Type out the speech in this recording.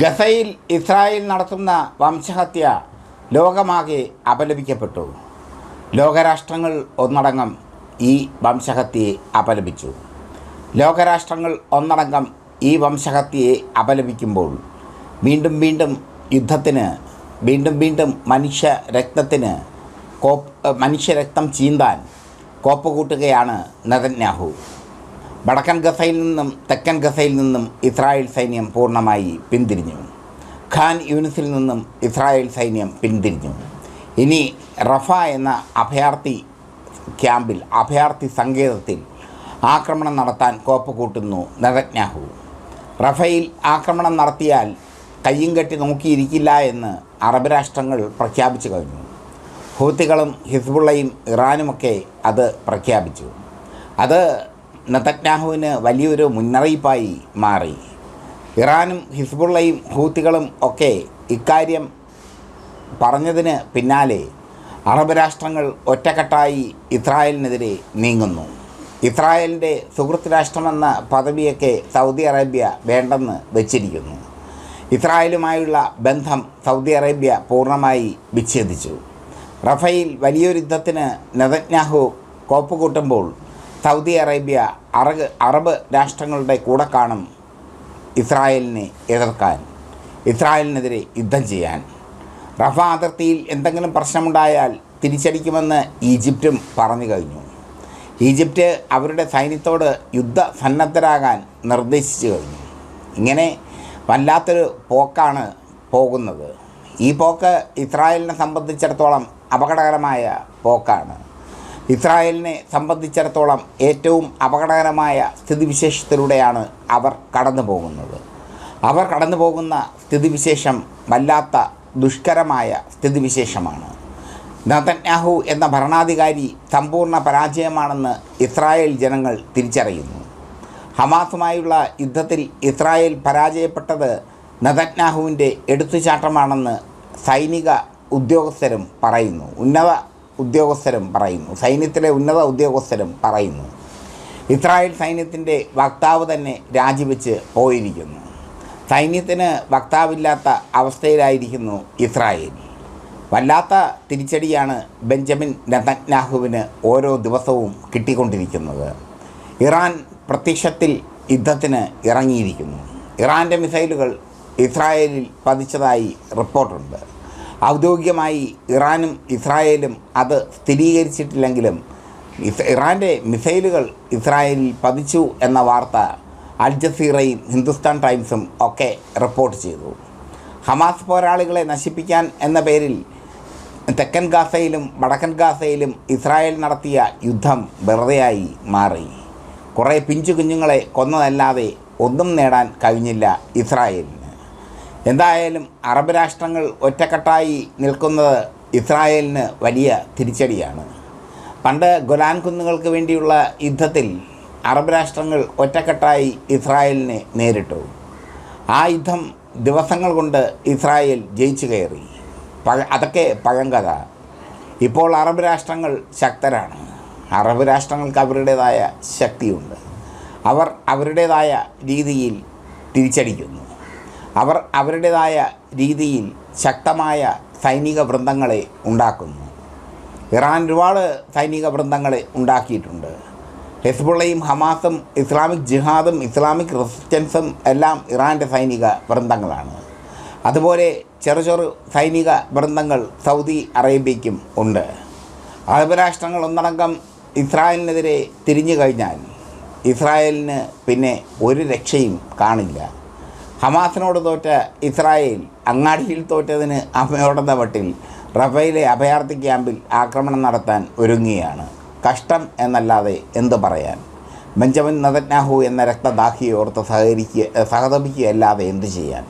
ഗസയിൽ ഇസ്രായേൽ നടത്തുന്ന വംശഹത്യ ലോകമാകെ അപലപിക്കപ്പെട്ടു. ലോകരാഷ്ട്രങ്ങൾ ഒന്നടങ്കം ഈ വംശഹത്യയെ അപലപിച്ചു. ലോകരാഷ്ട്രങ്ങൾ ഒന്നടങ്കം ഈ വംശഹത്യയെ അപലപിക്കുമ്പോൾ വീണ്ടും വീണ്ടും യുദ്ധത്തിന് വീണ്ടും വീണ്ടും മനുഷ്യ രക്തത്തിന് കോപ്പ് മനുഷ്യരക്തം ചീന്താൻ കോപ്പ് കൂട്ടുകയാണ് നെതന്യാഹു. വടക്കൻ ഗസയിൽ നിന്നും തെക്കൻ ഗസയിൽ നിന്നും ഇസ്രായേൽ സൈന്യം പൂർണമായി പിന്തിരിഞ്ഞു. ഖാൻ യൂനിസിൽ നിന്നും ഇസ്രായേൽ സൈന്യം പിന്തിരിഞ്ഞു. ഇനി റഫ എന്ന അഭയാർത്ഥി ക്യാമ്പിൽ അഭയാർത്ഥി സങ്കേതത്തിൽ ആക്രമണം നടത്താൻ കോപ്പ് കൂട്ടുന്നു നരജ്ഞാഹു റഫയിൽ ആക്രമണം നടത്തിയാൽ കയ്യും കെട്ടി നോക്കിയിരിക്കില്ല എന്ന് അറബ് രാഷ്ട്രങ്ങൾ പ്രഖ്യാപിച്ചു കഴിഞ്ഞു. ഹൂത്തികളും ഹിസ്ബുള്ളയും ഇറാനുമൊക്കെ അത് പ്രഖ്യാപിച്ചു. അത് നെതന്യാഹുവിന് വലിയൊരു മുന്നറിയിപ്പായി മാറി. ഇറാനും ഹിസ്ബുള്ളയും ഹൂത്തികളും ഒക്കെ ഇക്കാര്യം പറഞ്ഞതിന് പിന്നാലെ അറബ് രാഷ്ട്രങ്ങൾ ഒറ്റക്കെട്ടായി ഇസ്രായേലിനെതിരെ നീങ്ങുന്നു. ഇസ്രായേലിന്റെ സുഹൃത്ത് രാഷ്ട്രമെന്ന പദവിയൊക്കെ സൗദി അറേബ്യ വേണ്ടെന്ന് വച്ചിരിക്കുന്നു. ഇസ്രായേലുമായുള്ള ബന്ധം സൗദി അറേബ്യ പൂർണമായി വിച്ഛേദിച്ചു. റഫയിൽ വലിയൊരു യുദ്ധത്തിന് നെതന്യാഹു കോപ്പ് കൂട്ടുമ്പോൾ സൗദി അറേബ്യ അറബ് അറബ് രാഷ്ട്രങ്ങളുടെ കൂടെ കാണും ഇസ്രായേലിനെ എതിർക്കാൻ ഇസ്രായേലിനെതിരെ യുദ്ധം ചെയ്യാൻ. റഫ അതിർത്തിയിൽ എന്തെങ്കിലും പ്രശ്നമുണ്ടായാൽ തിരിച്ചടിക്കുമെന്ന് ഈജിപ്തും പറഞ്ഞു കഴിഞ്ഞു. ഈജിപ്റ്റ് അവരുടെ സൈന്യത്തോട് യുദ്ധ സന്നദ്ധരാകാൻ നിർദ്ദേശിച്ചു കഴിഞ്ഞു. ഇങ്ങനെ വല്ലാത്തൊരു പോക്കാണ് പോകുന്നത്. ഈ പോക്ക് ഇസ്രായേലിനെ സംബന്ധിച്ചിടത്തോളം അപകടകരമായ പോക്കാണ്. ഇസ്രായേലിനെ സംബന്ധിച്ചിടത്തോളം ഏറ്റവും അപകടകരമായ സ്ഥിതിവിശേഷത്തിലൂടെയാണ് അവർ കടന്നു പോകുന്നത് അവർ കടന്നു പോകുന്ന സ്ഥിതിവിശേഷം വല്ലാത്ത ദുഷ്കരമായ സ്ഥിതിവിശേഷമാണ്. നതന്യാഹു എന്ന ഭരണാധികാരി സമ്പൂർണ പരാജയമാണെന്ന് ഇസ്രായേൽ ജനങ്ങൾ തിരിച്ചറിയുന്നു. ഹമാസുമായുള്ള യുദ്ധത്തിൽ ഇസ്രായേൽ പരാജയപ്പെട്ടത് നതന്യാഹുവിന്റെ എടുത്തുചാട്ടമാണെന്ന് സൈനിക ഉദ്യോഗസ്ഥരും പറയുന്നു. ഉന്നത ഉദ്യോഗസ്ഥരും പറയുന്നു. സൈന്യത്തിലെ ഉന്നത ഉദ്യോഗസ്ഥരും പറയുന്നു. ഇസ്രായേൽ സൈന്യത്തിന്റെ വക്താവ് തന്നെ രാജിവെച്ച് പോയിരിക്കുന്നു. സൈന്യത്തിന് വക്താവില്ലാത്ത അവസ്ഥയിലായിരിക്കുന്നു ഇസ്രായേൽ. വല്ലാത്ത തിരിച്ചടിയാണ് ബെഞ്ചമിൻ നെതന്യാഹുവിന് ഓരോ ദിവസവും കിട്ടിക്കൊണ്ടിരിക്കുന്നത്. ഇറാൻ പ്രത്യക്ഷത്തിൽ യുദ്ധത്തിന് ഇറങ്ങിയിരിക്കുന്നു. ഇറാന്റെ മിസൈലുകൾ ഇസ്രായേലിൽ പതിച്ചതായി റിപ്പോർട്ടുണ്ട്. ഔദ്യോഗികമായി ഇറാനും ഇസ്രായേലും അത് സ്ഥിരീകരിച്ചിട്ടില്ലെങ്കിലും ഇറാന്റെ മിസൈലുകൾ ഇസ്രായേലിൽ പതിച്ചു എന്ന വാർത്ത അൽ ജസീറയും ഹിന്ദുസ്ഥാൻ ടൈംസും ഒക്കെ റിപ്പോർട്ട് ചെയ്തു. ഹമാസ് പോരാളികളെ നശിപ്പിക്കാൻ എന്ന പേരിൽ തെക്കൻ ഗാസയിലും വടക്കൻ ഗാസയിലും ഇസ്രായേൽ നടത്തിയ യുദ്ധം വെറുതെയായി മാറി. കുറേ പിഞ്ചു കുഞ്ഞുങ്ങളെ കൊന്നതല്ലാതെ ഒന്നും നേടാൻ കഴിഞ്ഞില്ല ഇസ്രായേലിന്. എന്തായാലും അറബ് രാഷ്ട്രങ്ങൾ ഒറ്റക്കെട്ടായി നിൽക്കുന്നത് ഇസ്രായേലിന് വലിയ തിരിച്ചടിയാണ്. പണ്ട് ഗൊലാൻ കുന്നുകൾക്ക് വേണ്ടിയുള്ള യുദ്ധത്തിൽ അറബ് രാഷ്ട്രങ്ങൾ ഒറ്റക്കെട്ടായി ഇസ്രായേലിനെ നേരിട്ടു. ആ യുദ്ധം ദിവസങ്ങൾ കൊണ്ട് ഇസ്രായേൽ ജയിച്ചു കയറി. പഴ അതൊക്കെ പഴങ്കഥ. ഇപ്പോൾ അറബ് രാഷ്ട്രങ്ങൾ ശക്തരാണ്. അറബ് രാഷ്ട്രങ്ങൾക്ക് അവരുടേതായ ശക്തിയുണ്ട്. അവർ അവരുടേതായ രീതിയിൽ തിരിച്ചടിക്കുന്നു. അവർ അവരുടേതായ രീതിയിൽ ശക്തമായ സൈനിക വൃന്ദങ്ങളെ ഉണ്ടാക്കുന്നു. ഇറാൻ ഒരുപാട് സൈനിക വൃന്ദങ്ങളെ ഉണ്ടാക്കിയിട്ടുണ്ട്. ഹെസ്ബുള്ളയും ഹമാസും ഇസ്ലാമിക് ജിഹാദും ഇസ്ലാമിക് റെസിസ്റ്റൻസും എല്ലാം ഇറാന്റെ സൈനിക വൃന്ദങ്ങളാണ്. അതുപോലെ ചെറു ചെറു സൈനിക വൃന്ദങ്ങൾ സൗദി അറേബ്യയ്ക്കും ഉണ്ട്. അറബ് രാഷ്ട്രങ്ങൾ ഒന്നടങ്കം ഇസ്രായേലിനെതിരെ തിരിഞ്ഞു കഴിഞ്ഞാൽ ഇസ്രായേലിന് പിന്നെ ഒരു രക്ഷയും കാണില്ല. ഹമാസിനോട് തോറ്റ ഇസ്രായേൽ അങ്ങാടിയിൽ തോറ്റതിന് അമ്മയോടത വട്ടിൽ റഫയിലെ അഭയാർത്ഥി ക്യാമ്പിൽ ആക്രമണം നടത്താൻ ഒരുങ്ങിയാണ് കഷ്ടം എന്നല്ലാതെ എന്തു പറയാൻ? ബെഞ്ചമിൻ നദജ്ഞാഹു എന്ന രക്തദാഹിയോർത്ത് സഹകരിക്കുക സഹതപിക്കുകയല്ലാതെ എന്തു ചെയ്യാൻ?